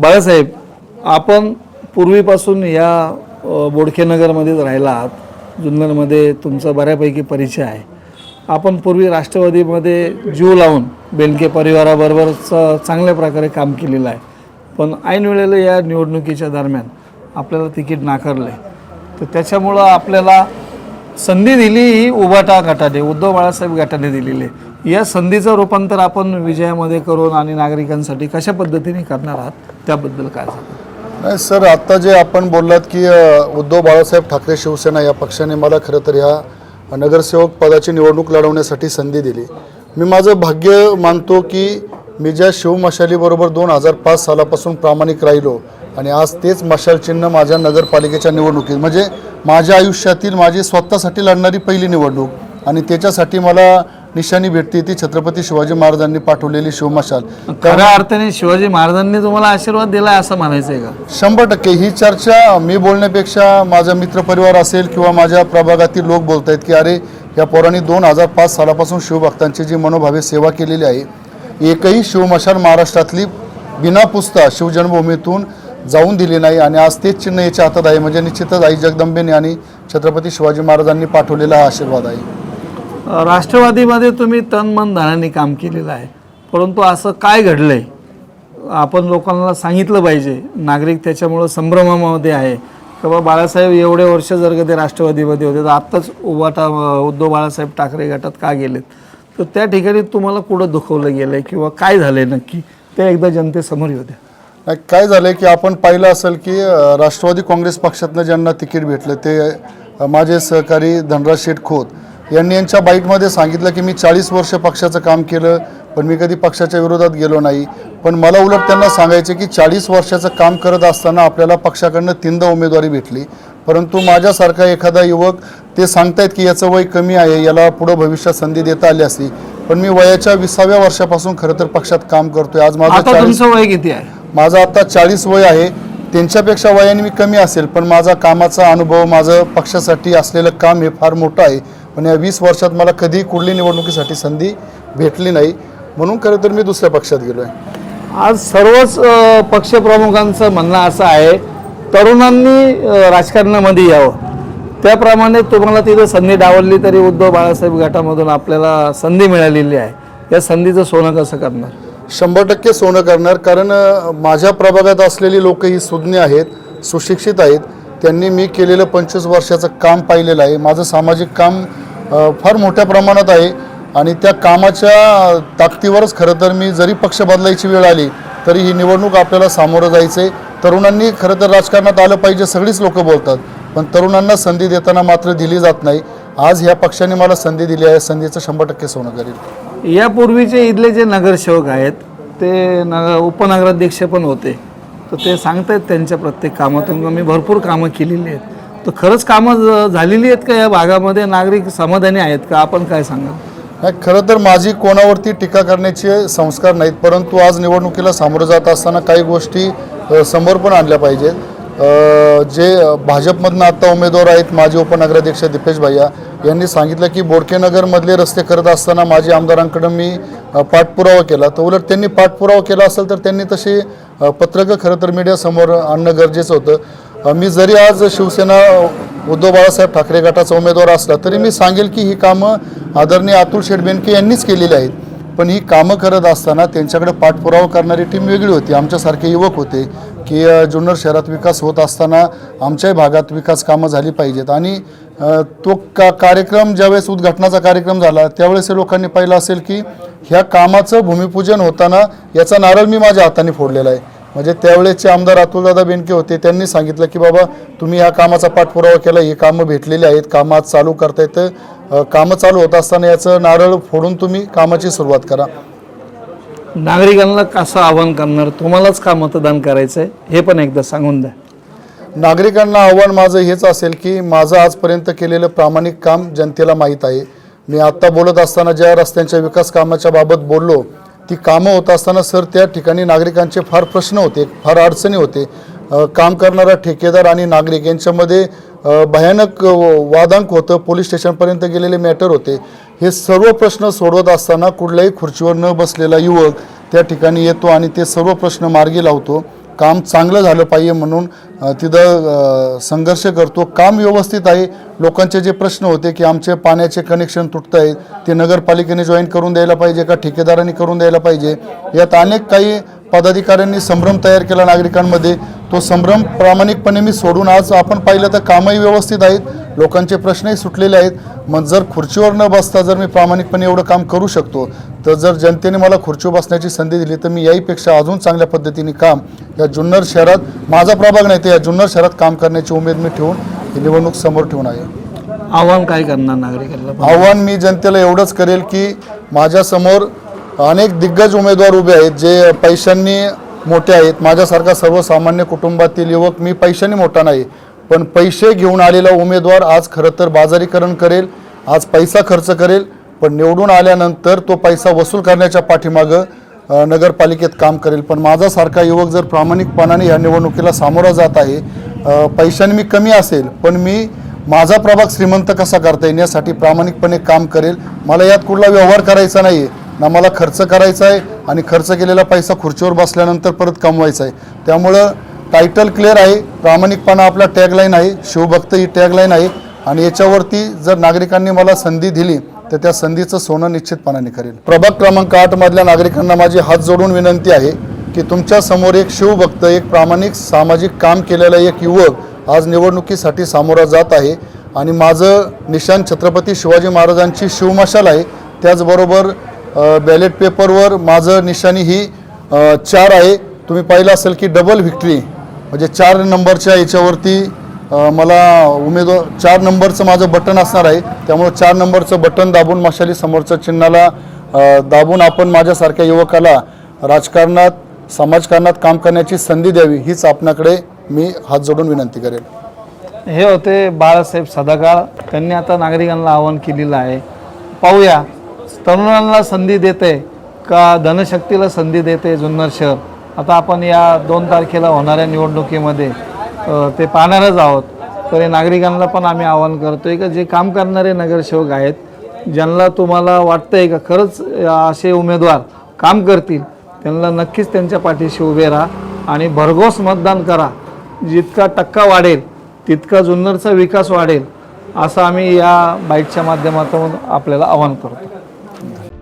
बाळासाहेब आपण पूर्वीपासून या बोडखेनगरमध्येच राहिला आहात जुन्नरमध्ये तुमचा बऱ्यापैकी परिचय आहे. आपण पूर्वी राष्ट्रवादीमध्ये जीव लावून बेलके परिवाराबरोबर चांगल्या प्रकारे काम केलेलं आहे. पण ऐन वेळेला या निवडणुकीच्या दरम्यान आपल्याला तिकीट नाकारलं आहे तर त्याच्यामुळं आपल्याला संधी दिली ही उभाटा गटाने उद्धव बाळासाहेब गटाने दिलेली आहे. या संधीचं रूपांतर आपण विजयामध्ये करून आणि नागरिकांसाठी कशा पद्धतीने करणार आहात त्याबद्दल काय सांगा नाही सर आत्ता जे आपण बोललात की उद्धव बाळासाहेब ठाकरे शिवसेना या पक्षाने मला खरं तर ह्या नगरसेवक पदाची निवडणूक लढवण्यासाठी संधी दिली. मी माझं भाग्य मानतो की मी ज्या शिवमशालीबरोबर दोन हजार पाच सालापासून प्रामाणिक राहिलो आणि आज तेच मशाल चिन्ह माझ्या नगरपालिकेच्या निवडणुकीत. म्हणजे माझ्या आयुष्यातील माझी स्वतःसाठी लढणारी पहिली निवडणूक आणि त्याच्यासाठी मला निशाणी भेटते ती छत्रपती शिवाजी महाराजांनी पाठवलेली शिवमशाल खऱ्या अर्थाने शिवाजी महाराजांनी तुम्हाला आशीर्वाद दिलाय असं म्हणायचं आहे का? शंभर टक्के. ही चर्चा मी बोलण्यापेक्षा माझा मित्रपरिवार असेल किंवा माझ्या प्रभागातील लोक बोलत आहेत की अरे या पोरांनी दोन हजार पाच सालापासून शिवभक्तांची जी मनोभावे सेवा केलेली आहे एकही शिवमशाल महाराष्ट्रातली बिना पुसता शिवजन्मभूमीतून जाऊन दिली नाही आणि आज तेच चिन्ह याच्या हातात आहे. म्हणजे निश्चितच आई जगदंबेने आणि छत्रपती शिवाजी महाराजांनी पाठवलेला हा आशीर्वाद आहे. राष्ट्रवादीमध्ये तुम्ही तन मन धनाने काम केलेलं आहे. परंतु असं काय घडलंय? आपण लोकांना सांगितलं पाहिजे. नागरिक त्याच्यामुळं संभ्रमामध्ये आहे. की बाबा बाळासाहेब एवढे वर्ष जर का ते राष्ट्रवादीमध्ये होते तर आत्ताच उभाटा उद्धव बाळासाहेब ठाकरे गटात का गेलेत? तर त्या ठिकाणी तुम्हाला कुठं दुखवलं गेलं आहे किंवा काय झालं आहे नक्की? ते एकदा जनतेसमोर येऊ द्या. काय झालंय की आपण पाहिलं असेल की राष्ट्रवादी काँग्रेस पक्षातनं ज्यांना तिकीट भेटलं ते माझे सहकारी धनराज शेठ खोत यांनी यांच्या बाईटमध्ये सांगितलं की मी चाळीस वर्ष पक्षाचं काम केलं पण मी कधी पक्षाच्या विरोधात गेलो नाही. पण मला उलट त्यांना सांगायचे की चाळीस वर्षाचं काम करत असताना आपल्याला पक्षाकडनं तीनदा उमेदवारी भेटली. परंतु माझ्यासारखा एखादा युवक ते सांगतायत की याचं वय कमी आहे याला पुढं भविष्यात संधी देता आली असती. पण मी वयाच्या विसाव्या वर्षापासून खरं तर पक्षात काम करतोय. आज माझं वय किती आहे? माझं आता चाळीस वय आहे. त्यांच्यापेक्षा वयाने मी कमी असेल पण माझा कामाचा अनुभव माझं पक्षासाठी असलेलं काम हे फार मोठं आहे. पण या वीस वर्षात मला कधीही कुठली निवडणुकीसाठी संधी भेटली नाही. म्हणून खरं तर मी दुसऱ्या पक्षात गेलो आहे आज सर्वच पक्षप्रमुखांचं म्हणणं असं आहे तरुणांनी राजकारणामध्ये यावं. त्याप्रमाणे तुम्हाला तिथं संधी डावलली तरी उद्धव बाळासाहेब गटामधून आपल्याला संधी मिळालेली आहे. या संधीचं सोनं कसं करणार? शंभर टक्के सोनं करणार. कारण माझ्या प्रभागात असलेली लोक ही सुज्ञ आहेत सुशिक्षित आहेत. त्यांनी मी केलेलं पंचवीस वर्षाचं काम पाहिलेलं आहे. माझं सामाजिक काम फार मोठ्या प्रमाणात आहे. आणि त्या कामाच्या ताकदीवरच खरं तर मी जरी पक्ष बदलायची वेळ आली तरी ही निवडणूक आपल्याला सामोरं जायचं आहे तरुणांनी खरं तर राजकारणात आलं पाहिजे सगळीच लोक बोलतात. पण तरुणांना संधी देताना मात्र दिली जात नाही. आज ह्या पक्षाने मला संधी दिली आहे. संधीचं शंभर टक्के सोनं करेल. यापूर्वीचे इथले जे नगरसेवक आहेत ते नगर उपनगराध्यक्ष पण होते. तर ते सांगतायत त्यांच्या प्रत्येक कामातून मी भरपूर कामं केलेली आहेत. तर खरंच कामं झालेली आहेत का या भागामध्ये? नागरिक समाधानी आहेत का? आपण काय सांगाल? नाही खरं तर माझी कोणावरती टीका करण्याचे संस्कार नाहीत परंतु आज निवडणुकीला सामोरं जात असताना काही गोष्टी समोर पण आणल्या पाहिजेत. जे भाजपमधनं आत्ता उमेदवार आहेत माजी उपनगराध्यक्ष दीपेश भैया यांनी सांगितलं की बोडकेनगरमधले रस्ते करत असताना माजी आमदारांकडं मी पाठपुरावा केला. तर उलट त्यांनी पाठपुरावा केला असेल तर त्यांनी तशी पत्रकं खरं तर मीडियासमोर आणणं गरजेचं होतं. मी जरी आज शिवसेना उद्धव बाळासाहेब ठाकरे गटाचा उमेदवार असला तरी मी सांगेल की ही कामं आदरणीय अतुल शेटबेनके यांनीच केलेली आहेत. पण ही कामं करत असताना त्यांच्याकडे पाठपुरावा करणारी टीम वेगळी होती. आमच्यासारखे युवक होते की जुन्नर शहरात विकास होत असताना आमच्याही भागात विकास कामं झाली पाहिजेत. आणि तो का कार्यक्रम ज्यावेळेस उद्घाटनाचा कार्यक्रम झाला त्यावेळेस हे लोकांनी पाहिलं असेल की ह्या कामाचं भूमिपूजन होताना याचा नारळ मी माझ्या हाताने फोडलेला आहे. म्हणजे त्यावेळेसचे आमदार अतुलदादा बेनके होते त्यांनी सांगितलं की बाबा तुम्ही ह्या कामाचा पाठपुरावा केला ही कामं भेटलेली आहेत कामं आज चालू करता येतं अ, कामं चालू होत असताना याचं नारळ फोडून तुम्ही कामाची सुरुवात करा. नागरिकांना कसं आवाहन करणार? तुम्हालाच का मतदान करायचं आहे हे पण एकदा सांगून द्या. नागरिकांना आव्हान माझं हेच असेल की माझं आजपर्यंत केलेलं प्रामाणिक काम जनतेला माहीत आहे. मी आत्ता बोलत असताना ज्या रस्त्यांच्या विकास कामाच्या बाबत बोललो ती कामं होत असताना सर त्या ठिकाणी नागरिकांचे फार प्रश्न होते फार अडचणी होते. काम करणारा ठेकेदार आणि नागरिक यांच्यामध्ये भयानक वादांक होतं पोलीस स्टेशनपर्यंत गेलेले मॅटर होते. हे सर्व प्रश्न सोडवत असताना कुठल्याही खुर्चीवर न बसलेला युवक त्या ठिकाणी येतो आणि ते सर्व प्रश्न मार्गी लावतो. काम चांगलं झालं पाहिजे म्हणून तिथं संघर्ष करतो. काम व्यवस्थित आहे. लोकांचे जे प्रश्न होते की आमचे पाण्याचे कनेक्शन तुटत आहेत ते नगरपालिकेने जॉईन करून द्यायला पाहिजे का ठेकेदारांनी करून द्यायला पाहिजे? यात अनेक काही पदाधिकाऱ्यांनी संभ्रम तयार केला नागरिकांमध्ये. तो संभ्रम प्रामाणिकपणे मी सोडून आज आपण पाहिलं तर कामही व्यवस्थित आहेत. लोकांचे प्रश्नही सुटलेले आहेत. मग जर खुर्चीवर न बसता जर मी प्रामाणिकपणे एवढं काम करू शकतो तर जर जनतेने मला खुर्चीवर बसण्याची संधी दिली तर मी याहीपेक्षा अजून चांगल्या पद्धतीने काम या जुन्नर शहरात माझा प्रभाग नाही तर या जुन्नर शहरात काम करण्याची उमेद मी ठेवून ही निवडणूक समोर ठेवून आहे. आव्हान काय करणार नागरिकांना? आव्हान मी जनतेला एवढंच करेल की माझ्यासमोर अनेक दिग्गज उमेदवार उभे आहेत जे पैशांनी मोठे आहेत. माझ्यासारखा सर्वसामान्य कुटुंबातील युवक मी पैशांनी मोठा नाही पण पैसे घेऊन आलेला उमेदवार आज खरं तर बाजारीकरण करेल आज पैसा खर्च करेल पण निवडून आल्यानंतर तो पैसा वसूल करण्याच्या पाठीमागं नगरपालिकेत काम करेल. पण माझासारखा युवक जर प्रामाणिकपणाने या निवडणुकीला सामोरा जात आहे पैशाने मी कमी असेल पण मी माझा प्रभाग श्रीमंत कसा करता येईल यासाठी प्रामाणिकपणे काम करेल. मला यात कुठला व्यवहार करायचा नाही आहे ना मला खर्च करायचा आहे आणि खर्च केलेला पैसा खुर्चीवर बसल्यानंतर परत कमवायचा आहे. त्यामुळं टायटल क्लिअर आहे प्रामाणिकपणा आपला टॅगलाईन आहे शिवभक्त ही टॅगलाईन आहे. आणि याच्यावरती जर नागरिकांनी मला संधी दिली तर त्या संधीचं सोनं निश्चितपणाने करेल. प्रभाग क्रमांक आठमधल्या नागरिकांना माझी हात जोडून विनंती आहे की तुमच्यासमोर एक शिवभक्त एक प्रामाणिक सामाजिक काम केलेला एक युवक आज निवडणुकीसाठी सामोरा जात आहे. आणि माझं निशान छत्रपती शिवाजी महाराजांची शिवमशाल आहे. त्याचबरोबर बॅलेट पेपरवर माझं निशाणी ही चार आहे. तुम्ही पाहिलं असेल की डबल व्हिक्ट्री म्हणजे चार नंबरच्या याच्यावरती मला उमेदवार चार नंबरचं माझं बटन असणार आहे. त्यामुळं चार नंबरचं बटन दाबून मशाली समोरच्या चिन्हाला दाबून आपण माझ्यासारख्या युवकाला राजकारणात समाजकारणात काम करण्याची संधी द्यावी हीच आपणाकडे मी हात जोडून विनंती करेल. हे होते बाळासाहेब सदाकाळ. त्यांनी आता नागरिकांना आवाहन केलेलं आहे. पाहूया तरुणांना संधी देते का धनशक्तीला संधी देते जुन्नर शहर? आता आपण या दोन तारखेला होणाऱ्या निवडणुकीमध्ये ते पाहणारच आहोत. तर हे नागरिकांना पण आम्ही आवाहन करतो आहे का जे काम करणारे नगरसेवक आहेत ज्यांना तुम्हाला वाटतं आहे का खरंच असे उमेदवार काम करतील त्यांना नक्कीच त्यांच्या पाठीशी उभे राहा आणि भरघोस मतदान करा. जितका टक्का वाढेल तितका जुन्नरचा विकास वाढेल असं आम्ही या बाईकच्या माध्यमातून आपल्याला आवाहन करतो.